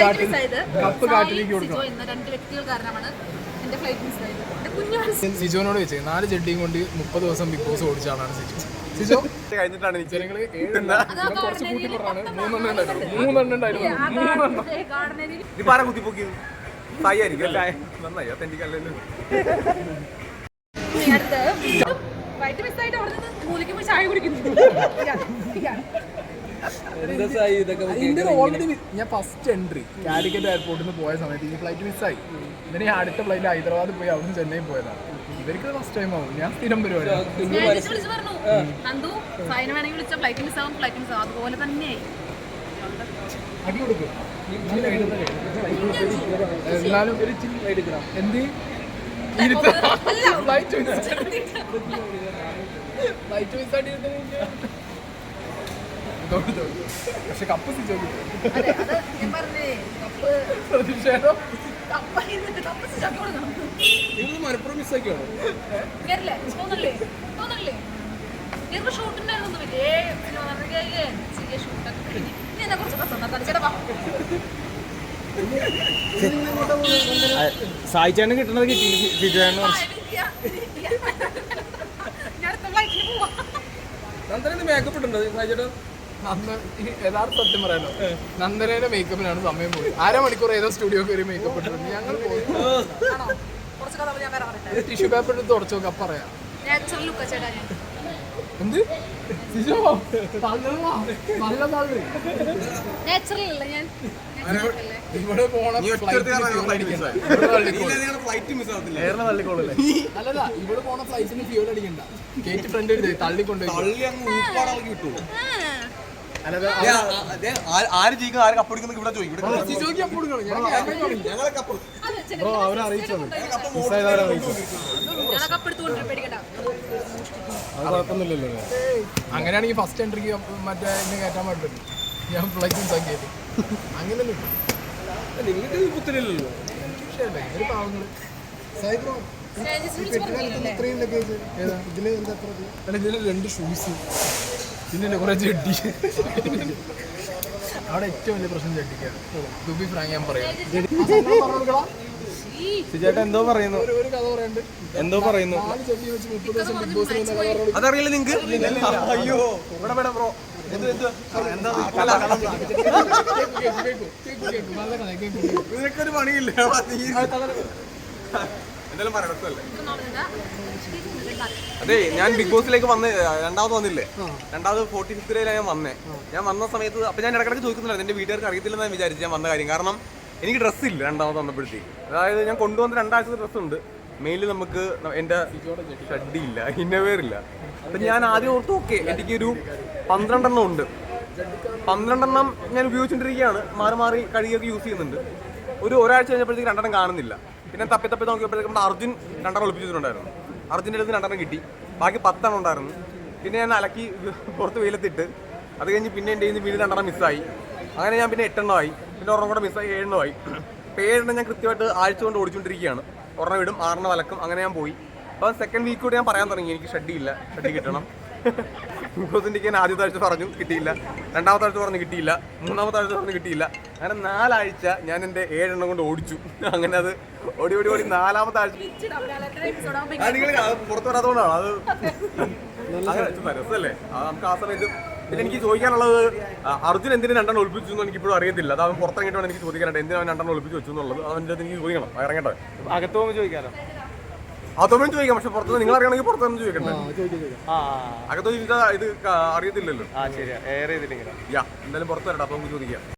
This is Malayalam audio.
കാട്ടിൽ കപ്പ് കാട്ടിലേക്ക് കൊടുക്കണം സിജോ എന്ന രണ്ട് വ്യക്തികൾ കാരണമാണ് എന്റെ ഫ്ലൈറ്റ് മിസ്സായത് സിജോനോട് വെച്ചേ നാല് ചെട്ടിയും കൊണ്ട് മുപ്പത് ദിവസം ബിഗ് ബോസ് ഓടിച്ച ആളാണ് സിജോ. സിജോ? കഴിഞ്ഞിട്ടാണ് ജനങ്ങൾ കുറച്ച് കൂട്ടി പറഞ്ഞാണ് മൂന്നെണ്ണം ഉണ്ടായിരുന്നു. മൂന്നെണ്ണം ഉണ്ടായിരുന്നു. മൂന്നെണ്ണം. ഗാർഡനരിൽ ഇപ്പൊ ആരാ കുത്തിപ്പൊക്കിയത് സായി ആയിരിക്കും അല്ലേ? നന്നായി. അതെനിക്ക് അല്ലല്ലോ ഫ്ലൈറ്റ് മിസ്സായിട്ട് അവിടെ നിന്ന് മൂലയ്ക്ക് പോയി ചായ കുടിക്കുന്നു. ഓൾറെഡി ഞാൻ ഫസ്റ്റ് എൻട്രി കാലിക്കറ്റ് എയർപോർട്ടിൽ നിന്ന് പോയ സമയത്ത് ഈ ഫ്ലൈറ്റ് മിസ്സായി എന്നിട്ട് ഞാൻ അടുത്ത ഫ്ലൈറ്റ് ഹൈദരാബാദ് പോയി അവിടെ നിന്ന് ചെന്നൈ പോയതാണ്. ഇവർക്ക് ഫസ്റ്റ് ടൈം ആവും. ഞാൻ സ്ഥിരം പരിപാടി ഞാൻ ചേച്ചി പറഞ്ഞു. നന്ദു ഫൈന വേണമെങ്കിൽ വിളിച്ച? ഫ്ലൈറ്റ് മിസ്സാവും ഫ്ലൈറ്റ് മിസ്സാവും അതുപോലെ തന്നെയായി. അടി കൊടുക്കും. എന്നാലും എന്ത്? ഫ്ലൈറ്റ് ഫ്ലൈറ്റ് മിസ്സായിട്ട് പക്ഷെ കപ്പ് നിങ്ങൾ മലപ്പുറം മിസ്സാക്കിയാണോ സായിച്ചാണ് കിട്ടണത് കിട്ടി സിജുവാണ് നന്ദന മേക്കപ്പ് നന്ദ ഈ യഥാർത്ഥ സത്യം പറയാലോ. നന്ദനയുടെ മേക്കപ്പിനാണ് സമയം പോയി അരമണിക്കൂർ ഏതോ സ്റ്റുഡിയോ കയറി മേക്കപ്പ് ഇട്ടിട്ടുണ്ട് ഞങ്ങൾ ടിഷ്യൂ പേപ്പർ എടുത്ത് തുടച്ചു നോക്കാം പറയാം. നാച്ചുറൽ ലുക്ക എന്ത്? തള്ളു. ഇവിടെ പോണ അല്ലല്ല ഇവിടെ പോണ ഫ്ലൈറ്റിന് ഫ്യൂൽ അടിക്കണ്ട. കേറ്റ് ഫ്രണ്ട് എടുത്ത് തള്ളിക്കൊണ്ടുപോയി. പള്ളി അങ്ങ് അല്ലാതെ ആര് ജയിക്കും ആര് കപ്പടിക്കുന്ന ഇവിടെ ചോദിക്കും. അത് അങ്ങനെയാണെങ്കിൽ ഫസ്റ്റ് എൻട്രിക്ക് മറ്റേ എന്നെ കയറ്റാൻ പാടില്ല ഞാൻ ഫ്ലൈറ്റ് മിസ്സാക്കിയത് അങ്ങനെയൊന്നും നിങ്ങൾക്ക് ഇവർ പാവങ്ങൾ. പറഞ്ഞില്ലേ? അല്ല ഇതിൽ രണ്ട് ഷൂസ് പിന്നെ കുറെ ചെട്ടി അവിടെ ഏറ്റവും വലിയ പ്രശ്നം ചെട്ടിക്കാണ് ദുബി ഫ്രാങ്ക് ഞാൻ പറയാം. എന്തോ പറയുന്നു. ഒരു ഒരു കഥ പറയണ്ട്. എന്തോ പറയുന്നു. അതറിയില്ല നിങ്ങക്ക്? അയ്യോ ഇവിടെ വേണം ബ്രോ നിനക്കൊരു പണിയില്ല. എന്തായാലും അതെ ഞാൻ ബിഗ് ബോസിലേക്ക് വന്ന് രണ്ടാമത് വന്നില്ലേ? രണ്ടാമത് ഫോർട്ടി ഫിഫ്തിലാണ് ഞാൻ വന്നേ. ഞാൻ വന്ന സമയത്ത് അപ്പൊ ഞാൻ ഇടക്കിടക്ക് ചോദിക്കുന്നില്ല എന്റെ വീട്ടുകാർക്ക് അറിയത്തില്ലെന്ന് ഞാൻ വിചാരിച്ചു ഞാൻ വന്ന കാര്യം. കാരണം എനിക്ക് ഡ്രസ്സ് ഇല്ല രണ്ടാമത് വന്നപ്പോഴത്തേക്ക്. അതായത് ഞാൻ കൊണ്ടുവന്ന രണ്ടാഴ്ചത്തെ ഡ്രസ്സ് ഉണ്ട്. മെയിൽ നമുക്ക് എന്റെ ഷഡ്ഡി ഇല്ല ഇന്നവേർ ഇല്ല. അപ്പൊ ഞാൻ ആദ്യം ഓർത്തു ഓക്കെ എനിക്ക് ഒരു പന്ത്രണ്ടെണ്ണം ഉണ്ട്. പന്ത്രണ്ടെണ്ണം ഞാൻ ഉപയോഗിച്ചുകൊണ്ടിരിക്കുകയാണ് മാറി മാറി കഴുകിയൊക്കെ യൂസ് ചെയ്യുന്നുണ്ട്. ഒരു ഒരാഴ്ച കഴിഞ്ഞപ്പോഴത്തേക്ക് രണ്ടെണ്ണം കാണുന്നില്ല. പിന്നെ തപ്പി തപ്പി നോക്കിയപ്പോഴത്തേക്ക് നമ്മുടെ അർജുൻ രണ്ടെണ്ണം ഒളിപ്പിച്ചിട്ടുണ്ടായിരുന്നു. അർജുന്റെ അടുത്ത് രണ്ടെണ്ണം കിട്ടി. ബാക്കി പത്തെണ്ണം ഉണ്ടായിരുന്നു. പിന്നെ ഞാൻ അലക്കി പുറത്ത് വെയിലത്തിട്ട് അത് കഴിഞ്ഞ് പിന്നെ എന്റെ നിന്ന് വീണ്ടും രണ്ടെണ്ണം മിസ്സായി. അങ്ങനെ ഞാൻ പിന്നെ എട്ടെണ്ണമായി പിന്നെ ഒരെണ്ണം കൂടെ മിസ്സായി ഏഴെണ്ണമായി അപ്പോൾ ഏഴെണ്ണം ഞാൻ കൃത്യമായിട്ട് ആഴ്ച കൊണ്ട് ഓടിച്ചുകൊണ്ടിരിക്കുകയാണ്. ഒരെണ്ണം ഇടും ആറെണ്ണം വലക്കും അങ്ങനെ ഞാൻ പോയി. അപ്പോൾ സെക്കൻഡ് വീക്ക് കൂടി ഞാൻ പറയാൻ തുടങ്ങി. എനിക്ക് ഷഡ്ഡി ഇല്ല. ഷഡ്ഡി കിട്ടണം. ബിക്കോസിന്റെ ഞാൻ ആദ്യത്തെ ആഴ്ച പറഞ്ഞു കിട്ടിയില്ല. രണ്ടാമത്തെ ആഴ്ച പറഞ്ഞു കിട്ടിയില്ല. മൂന്നാമത്തെ ആഴ്ച പറഞ്ഞു കിട്ടിയില്ല. അങ്ങനെ നാലാഴ്ച ഞാൻ എന്റെ ഏഴെണ്ണം കൊണ്ട് ഓടിച്ചു. അങ്ങനെ അത് ഓടി ഓടി ഓടി. നാലാമത്തെ ആഴ്ച. പുറത്തു നിങ്ങൾ പുറത്ത് വരാത്തതുകൊണ്ടാണ് അത് രസമല്ലേ? നമുക്ക് ആ സമയത്ത് പിന്നെ എനിക്ക് ചോദിക്കാനുള്ളത് അർജുൻ എന്തിനു രണ്ടെണ്ണം ഒളിപ്പിച്ചു എന്ന് എനിക്ക് ഇപ്പോഴും അറിയത്തില്ല. അത് അവൻ പുറത്തിറങ്ങിയിട്ട് വേണം എനിക്ക് ചോദിക്കാനായിട്ട് എന്തിനാ അവൻ രണ്ടെണ്ണം ഒളിപ്പിച്ചു വെച്ചു എന്നുള്ളത് അവന്റെ അടുത്ത് എനിക്ക് ചോദിക്കണം. ഇറങ്ങട്ടെ. അകത്തോ ചോദിക്കാനോ അതൊന്നും ചോദിക്കാം. പക്ഷെ പുറത്ത് നിങ്ങൾ അറിയണമെങ്കിൽ പുറത്തൊന്നും ചോദിക്കണ്ടേ? ആ അകത്ത് ചോദിച്ചാൽ ഇത് അറിയത്തില്ലല്ലോ. എന്തായാലും പുറത്ത് വരട്ടെ. അപ്പൊ നമുക്ക് ചോദിക്കാം.